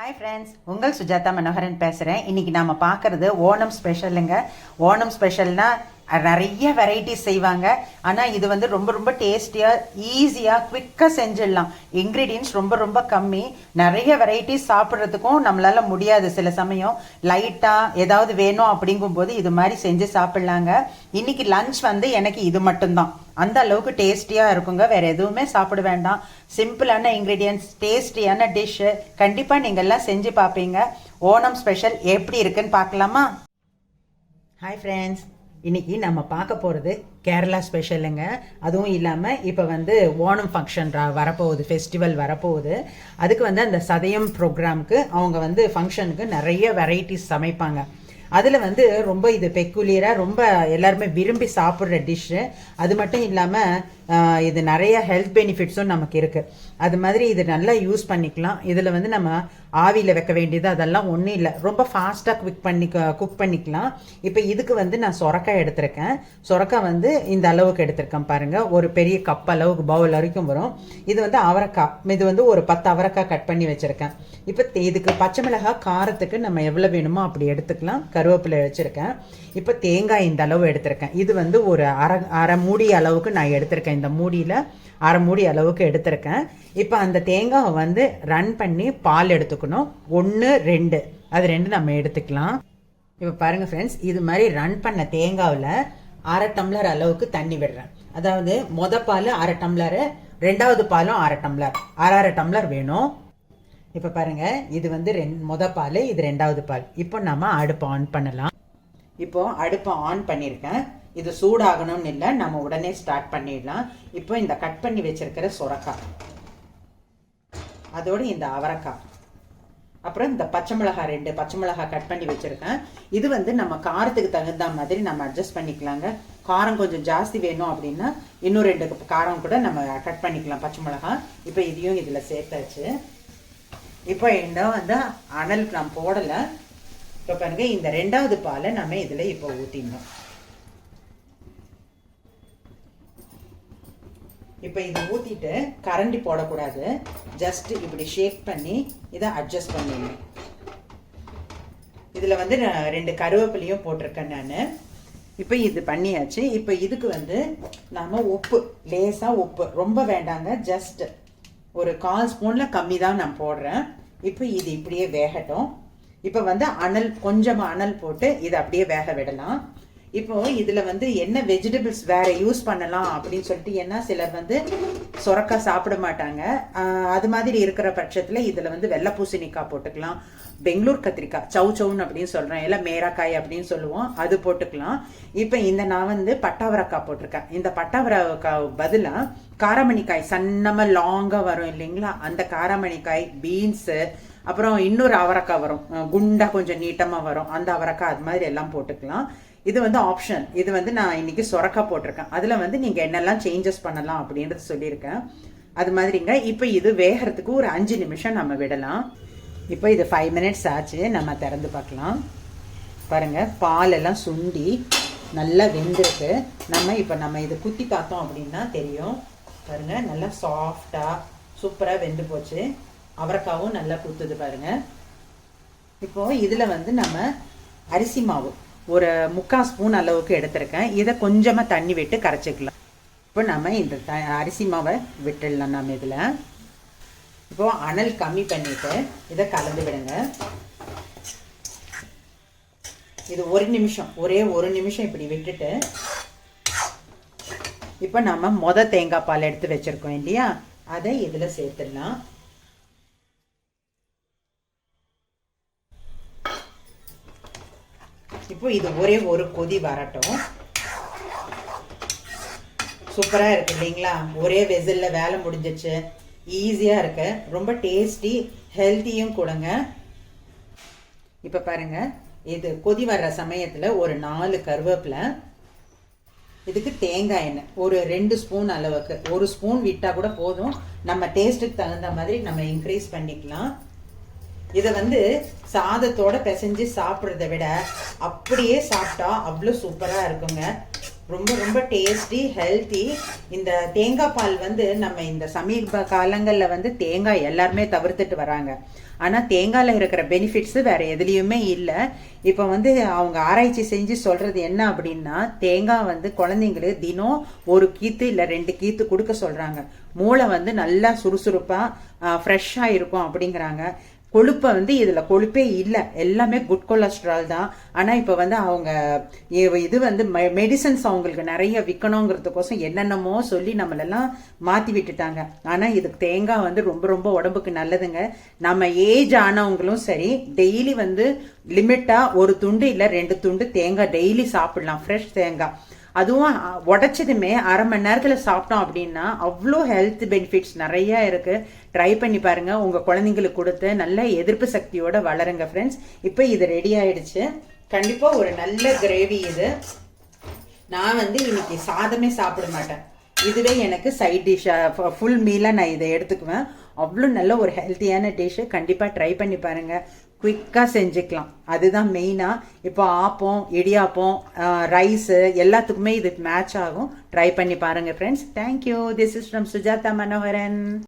Hi friends உங்கள் சுஜாதா மனோகரன் பேசுகிறேன் இன்றைக்கி நாம் பார்க்குறது ஓணம் ஸ்பெஷலுங்க. ஓணம் ஸ்பெஷல்னால் நிறைய வெரைட்டிஸ் செய்வாங்க. ஆனால் இது வந்து ரொம்ப ரொம்ப டேஸ்டியாக ஈஸியாக குவிக்காக செஞ்சிடலாம். இன்க்ரீடியன்ஸ் ரொம்ப ரொம்ப கம்மி. நிறைய வெரைட்டிஸ் சாப்பிட்றதுக்கும் நம்மளால் முடியாது சில சமயம். லைட்டாக ஏதாவது வேணும் அப்படிங்கும்போது இது மாதிரி செஞ்சு சாப்பிட்லாங்க. இன்னைக்கு லஞ்ச் வந்து எனக்கு இது மட்டும்தான். அந்த அளவுக்கு டேஸ்டியாக இருக்குங்க. வேறு எதுவுமே சாப்பிட வேண்டாம். சிம்பிளான இன்க்ரீடியன்ஸ் டேஸ்டியான டிஷ்ஷு கண்டிப்பாக நீங்கள்லாம் செஞ்சு பார்ப்பீங்க. ஓணம் ஸ்பெஷல் எப்படி இருக்குன்னு பார்க்கலாமா? ஹாய் ஃப்ரெண்ட்ஸ் இன்னைக்கு நம்ம பார்க்க போகிறது கேரளா ஸ்பெஷலுங்க அதுவும் இல்லாமல் இப்போ வந்து ஓணம் ஃபங்க்ஷன் வரப்போகுது ஃபெஸ்டிவல் வரப்போகுது. அதுக்கு வந்து அந்த சதயம் ப்ரோக்ராம்க்கு அவங்க வந்து ஃபங்க்ஷனுக்கு நிறைய வெரைட்டிஸ் சமைப்பாங்க. அதில் வந்து ரொம்ப இது பெக்குலியராக ரொம்ப எல்லாருமே விரும்பி சாப்பிட்ற டிஷ்ஷு அது மட்டும் இல்லாமல் இது நிறைய ஹெல்த் பெனிஃபிட்ஸும் நமக்கு இருக்குது அது மாதிரி இது நல்லா யூஸ் பண்ணிக்கலாம். இதில் வந்து நம்ம ஆவியில் வைக்க வேண்டியது அதெல்லாம் ஒன்றும் இல்லை. ரொம்ப ஃபாஸ்ட்டாக குவிக் பண்ணி குக் பண்ணிக்கலாம். இப்போ இதுக்கு வந்து நான் சொரக்காய் எடுத்திருக்கேன். சொரக்காய் வந்து இந்த அளவுக்கு எடுத்திருக்கேன் பாருங்கள் ஒரு பெரிய கப் அளவுக்கு பவுல் வரைக்கும் வரும். இது வந்து அவரைக்காய். இது வந்து ஒரு பத்து அவரக்காய் கட் பண்ணி வச்சுருக்கேன். இப்போ இதுக்கு பச்சை மிளகாய் காரத்துக்கு நம்ம எவ்வளோ வேணுமோ அப்படி எடுத்துக்கலாம். கருவேப்பிலை வச்சுருக்கேன். இப்போ தேங்காய் இந்த அளவு எடுத்திருக்கேன். இது வந்து ஒரு அரை அரை மூடி அளவுக்கு நான் எடுத்திருக்கேன் இந்த மூடியில் அரை மூடி அளவுக்கு எடுத்திருக்கேன். இப்போ அந்த தேங்காவை வந்து ரன் பண்ணி பால் எடுத்துக்கணும். ஒன்று ரெண்டு. அது ரெண்டு நம்ம எடுத்துக்கலாம். இப்போ பாருங்கள் ஃப்ரெண்ட்ஸ் இது மாதிரி ரன் பண்ண தேங்காவில் அரை டம்ளர் அளவுக்கு தண்ணி விடுறேன். அதாவது மொத பால் அரை டம்ளரு ரெண்டாவது பாலும் அரை டம்ளர். அரை அரை டம்ளர் வேணும். இப்போ பாருங்க இது வந்து ரெண் மொத பால் இது ரெண்டாவது பால். இப்போ நம்ம அடுப்பை ஆன் பண்ணலாம். இப்போ அடுப்பை ஆன் பண்ணியிருக்கேன் இது சூடாகணும்னு இல்லை நம்ம உடனே ஸ்டார்ட் பண்ணிடலாம். இப்போ இந்த கட் பண்ணி வச்சிருக்கிற சுரக்காய். அதோடு இந்த அவரைக்காய். அப்புறம் இந்த பச்சை மிளகாய் ரெண்டு பச்சை மிளகாய் கட் பண்ணி வச்சுருக்கேன். இது வந்து நம்ம காரத்துக்கு தகுந்த மாதிரி நம்ம அட்ஜஸ்ட் பண்ணிக்கலாங்க. காரம் கொஞ்சம் ஜாஸ்தி வேணும் அப்படின்னா இன்னும் ரெண்டு காரம் கூட நம்ம கட் பண்ணிக்கலாம் பச்சை மிளகாய். இப்போ இதையும் இதில் சேர்த்தாச்சு. இப்போ இன்னும் வந்து அனல் நான் போடலை. இப்போ பாருங்கள் இந்த ரெண்டாவது பாலை நம்ம இதில் இப்போ ஊற்றிடணும் இப்போ இது ஊற்றிட்டு கரண்டி போடக்கூடாது. ஜஸ்ட் இப்படி ஷேக் பண்ணி இதை அட்ஜஸ்ட் பண்ணிடணும் இதில் வந்து நான் ரெண்டு கருவேப்பிலையும் போட்டிருக்கேன் நான். இப்போ இது பண்ணியாச்சு. இப்போ இதுக்கு வந்து நாம் உப்பு லேசாக உப்பு. ரொம்ப வேண்டாங்க ஜஸ்ட் ஒரு கால் ஸ்பூனில் கம்மி தான் நான் போடுறேன். இப்போ இது இப்படியே வேகட்டும். இப்போ வந்து அனல் கொஞ்சமாக அனல் போட்டு இதை அப்படியே வேக விடலாம். இப்போ இதில் வந்து என்ன வெஜிடபிள்ஸ் வேற யூஸ் பண்ணலாம் அப்படின்னு சொல்லிட்டு ஏன்னா சிலர் வந்து சொரக்காய் சாப்பிட மாட்டாங்க. அது மாதிரி இருக்கிற பட்சத்தில் இதில் வந்து வெள்ளை பூசணிக்காய் போட்டுக்கலாம். பெங்களூர் கத்திரிக்காய் சவு சவுன்னு அப்படின்னு சொல்கிறேன் இல்லை மேராக்காய் அப்படின்னு சொல்லுவோம். அது போட்டுக்கலாம். இப்போ இந்த நான் வந்து பட்டாவரக்காய் போட்டிருக்கேன். இந்த பட்டாவரக்காய் பதிலாக காராமணிக்காய் சன்னமாக லாங்காக வரும் இல்லைங்களா? அந்த காராமணிக்காய் பீன்ஸு அப்புறம் இன்னொரு அவரக்காய் வரும். குண்டாக கொஞ்சம் நீட்டமாக வரும். அந்த அவரக்காய் அது மாதிரி எல்லாம் போட்டுக்கலாம். இது வந்து ஆப்ஷன் இது வந்து நான் இன்னைக்கு சொரக்கா போட்டிருக்கேன். அதில் வந்து நீங்கள் என்னெல்லாம் சேஞ்சஸ் பண்ணலாம் அப்படின்றது சொல்லியிருக்கேன். அது மாதிரிங்க. இப்போ இது வேகிறதுக்கு ஒரு அஞ்சு நிமிஷம் நம்ம விடலாம். இப்போ இது ஃபைவ் மினிட்ஸ் ஆச்சு. நம்ம திறந்து பார்க்கலாம். பாருங்கள் பாலெல்லாம் சுண்டி நல்லா வெந்திருக்கு. நம்ம இப்போ நம்ம இது குத்தி பார்த்தோம் அப்படின்னா தெரியும். பாருங்கள் நல்லா சாஃப்டாக சூப்பராக வெந்து போச்சு. அவரைக்காவும் நல்லா குத்துது பாருங்கள் இப்போது இதில் வந்து நம்ம அரிசி மாவு. ஒரு முக்கால் ஸ்பூன் அளவுக்கு எடுத்திருக்கேன். இதை கொஞ்சமாக தண்ணி விட்டு கரைச்சிக்கலாம். இப்போ நம்ம இந்த த அரிசி மாவை விட்டுடலாம் நம்ம இதில். இப்போது அனல் கம்மி பண்ணிவிட்டு இதை கலந்து விடுங்க. இது ஒரு நிமிஷம் ஒரே ஒரு நிமிஷம் இப்படி விட்டுட்டு. இப்போ நம்ம மொத தேங்காய் பால் எடுத்து வச்சுருக்கோம் இல்லையா? அதை இதில் சேர்த்துடலாம். இப்போ இது ஒரே ஒரு கொதி வரட்டும். சூப்பராக இருக்கு இல்லைங்களா? ஒரே வெசிலில் வேலை முடிஞ்சிச்சு. ஈஸியாக இருக்கு. ரொம்ப டேஸ்டி ஹெல்த்தியும் கொடுங்க. இப்போ பாருங்க. இது கொதி வர்ற சமயத்தில் ஒரு நாலு கருவேப்பிலை இதுக்கு தேங்காய் எண்ணெய். ஒரு ரெண்டு ஸ்பூன் அளவுக்கு. ஒரு ஸ்பூன் விட்டால் கூட போதும். நம்ம டேஸ்ட்டுக்கு தகுந்த மாதிரி நம்ம இன்க்ரீஸ் பண்ணிக்கலாம். இதை வந்து சாதத்தோட பிசைஞ்சு சாப்பிட்றத விட அப்படியே சாப்பிட்டா அவ்வளோ சூப்பராக இருக்குங்க. ரொம்ப ரொம்ப டேஸ்டி ஹெல்த்தி இந்த தேங்காய் பால் வந்து நம்ம இந்த சமீப காலங்களில் வந்து தேங்காய் எல்லாருமே தவிர்த்துட்டு வராங்க. ஆனால் தேங்காயில் இருக்கிற பெனிஃபிட்ஸு வேற எதுலேயுமே இல்லை. இப்போ வந்து அவங்க ஆராய்ச்சி செஞ்சு சொல்கிறது என்ன அப்படின்னா தேங்காய் வந்து குழந்தைங்களுக்கு தினம் ஒரு கீத்து இல்லை ரெண்டு கீத்து கொடுக்க சொல்கிறாங்க மூளை வந்து நல்லா சுறுசுறுப்பாக ஃப்ரெஷ்ஷாக இருக்கும் அப்படிங்கிறாங்க. கொழுப்பை வந்து இதில் கொழுப்பே இல்லை. எல்லாமே குட் கொலஸ்ட்ரால் தான். ஆனால் இப்போ வந்து அவங்க இது வந்து மெடிசன்ஸ் அவங்களுக்கு நிறைய விற்கணுங்கிறதுக்கோசம் என்னென்னமோ சொல்லி நம்மளெல்லாம் மாற்றி விட்டுட்டாங்க. ஆனால் இதுக்கு தேங்காய் வந்து ரொம்ப ரொம்ப உடம்புக்கு நல்லதுங்க. நம்ம ஏஜ் ஆனவங்களும் சரி டெய்லி வந்து லிமிட்டாக ஒரு துண்டு இல்லை ரெண்டு துண்டு தேங்காய் டெய்லி சாப்பிடலாம். ஃப்ரெஷ் தேங்காய். அதுவும் உடைச்சதுமே அரை மணி நேரத்தில் சாப்பிட்டோம் அப்படின்னா அவ்வளோ ஹெல்த் பெனிஃபிட்ஸ் நிறைய இருக்கு. ட்ரை பண்ணி பாருங்க. உங்கள் குழந்தைங்களுக்கு கொடுத்து நல்ல எதிர்ப்பு சக்தியோட வளருங்க ஃப்ரெண்ட்ஸ் இப்போ இது ரெடி ஆயிடுச்சு. கண்டிப்பாக ஒரு நல்ல கிரேவி இது. நான் வந்து இன்னைக்கு சாதமே சாப்பிட மாட்டேன். இதுவே எனக்கு சைட் டிஷ்ஷாக ஃபுல் மீலாக நான் இதை எடுத்துக்குவேன். அவ்வளோ நல்ல ஒரு ஹெல்த்தியான டிஷ்ஷு கண்டிப்பாக ட்ரை பண்ணி பாருங்கள் குயிக்காக செஞ்சுக்கலாம். அதுதான் மெயினாக இப்போ ஆப்பம் இடியாப்பம் ரைஸு எல்லாத்துக்குமே இது மேட்ச் ஆகும். ட்ரை பண்ணி பாருங்கள் friends thank you this is from Sujatha Manoharan